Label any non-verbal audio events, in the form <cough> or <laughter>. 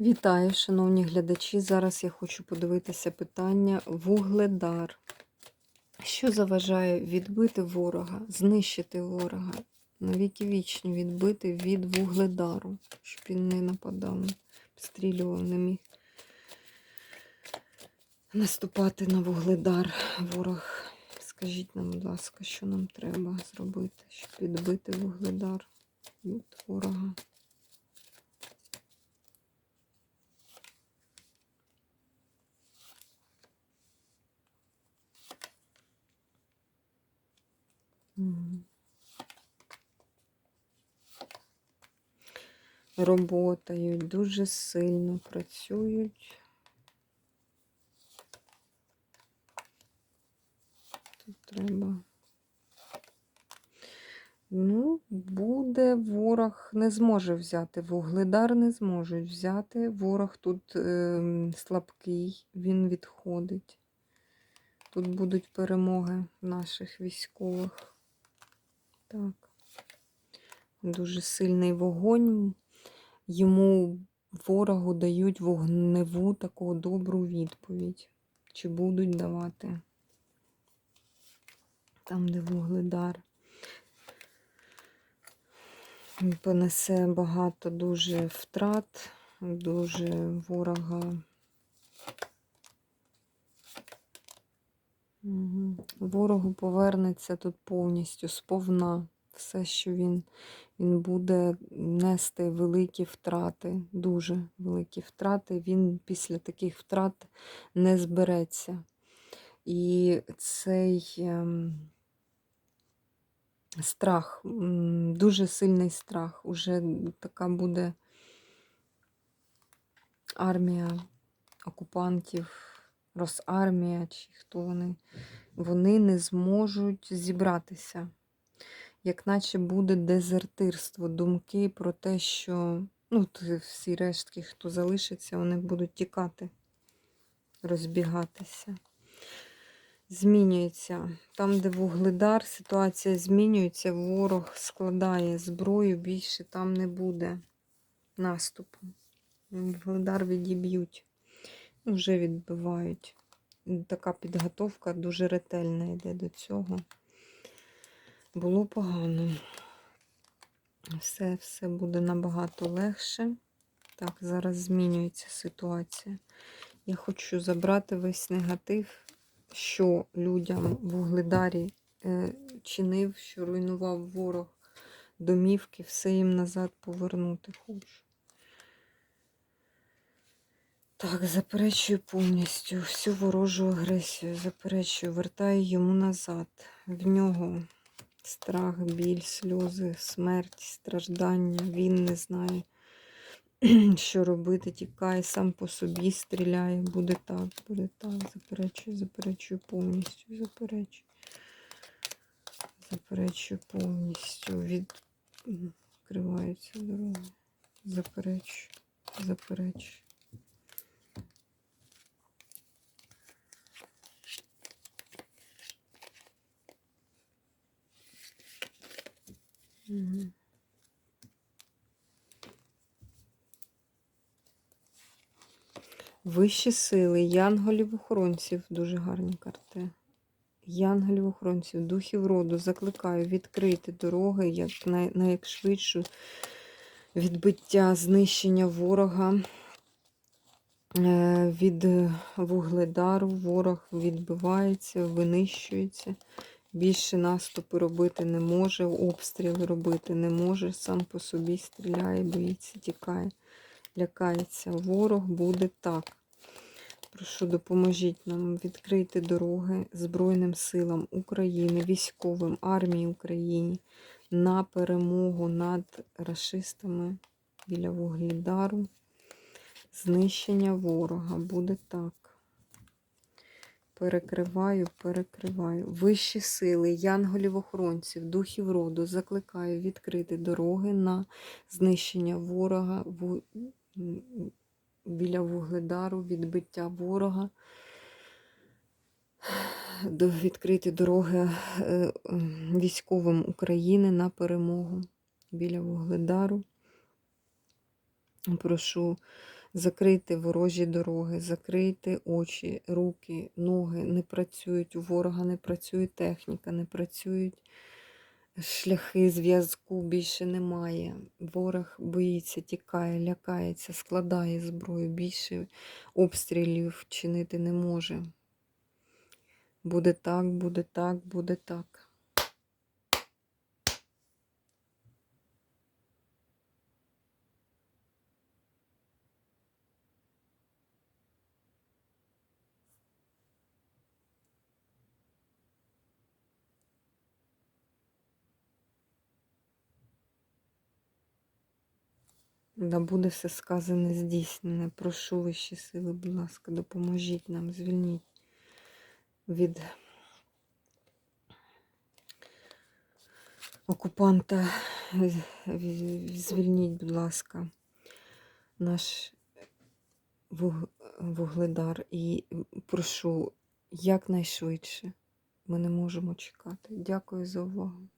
Вітаю, шановні глядачі. Зараз я хочу подивитися питання вугледар. Що заважає відбити ворога, знищити ворога, навіки вічні відбити від вугледару, щоб він не нападав, обстрілював, не міг наступати на вугледар ворог. Скажіть нам, будь ласка, що нам треба зробити, щоб відбити вугледар від ворога. Роботають, дуже сильно працюють. Тут треба. Ну, буде ворог не зможе взяти, вугледар не зможуть взяти. Ворог тут е, слабкий, він відходить. Тут будуть перемоги наших військових. Так. Дуже сильний вогонь. Йому ворогу дають вогневу таку добру відповідь. Чи будуть давати там, де вугледар. Понесе багато дуже втрат, дуже ворога. Ворогу повернеться тут повністю сповна. Все, що він, він буде нести великі втрати, дуже великі втрати. Він після таких втрат не збереться. І цей ем, страх, дуже сильний страх. Уже така буде армія окупантів, Росармія, чи хто вони, вони не зможуть зібратися. Як наче буде дезертирство, думки про те, що ну, всі рештки, хто залишиться, вони будуть тікати, розбігатися. Змінюється. Там, де вугледар, ситуація змінюється, ворог складає зброю, більше там не буде наступу. Вугледар відіб'ють. Вже відбивають. Така підготовка дуже ретельна йде до цього. Було погано. Все, все буде набагато легше. Так, зараз змінюється ситуація. Я хочу забрати весь негатив, що людям в Угледарі е, чинив, що руйнував ворог домівки, все їм назад повернути хочу. Так, заперечую повністю всю ворожу агресію, заперечую, вертаю йому назад. В нього страх, біль, сльози, смерть, страждання. Він не знає, <clears throat> що робити, тікає, сам по собі стріляє. Буде так, буде так. Заперечую, заперечую повністю, заперечую. Заперечую повністю. Відкриваються дороги. Заперечую, заперечую. Вищі сили, янголів-охоронців, дуже гарні карти. Янголів-охоронців, духів роду, закликаю відкрити дороги як на, найшвидшу відбиття, знищення ворога е, від вугледару. Ворог відбивається, винищується. Більше наступи робити не може, обстріли робити не може, сам по собі стріляє, боїться, тікає, лякається. Ворог буде так. Прошу, допоможіть нам відкрити дороги Збройним силам України, військовим, армії України на перемогу над расистами біля Вугледару. Знищення ворога буде так. Перекриваю, перекриваю. Вищі сили, янголів-охоронців, духів роду закликаю відкрити дороги на знищення ворога в... біля Вугледару, відбиття ворога. Відкрити дороги е, військовим України на перемогу біля Вугледару. Прошу Закрийте ворожі дороги, закрийте очі, руки, ноги, не працюють, у ворога не працює техніка, не працюють шляхи зв'язку, більше немає. Ворог боїться, тікає, лякається, складає зброю, більше обстрілів чинити не може. Буде так, буде так, буде так. Да буде все сказане здійснене. Прошу вищі сили, будь ласка, допоможіть нам, звільніть від окупанта. Звільніть, будь ласка, наш вугледар. І прошу якнайшвидше. Ми не можемо чекати. Дякую за увагу.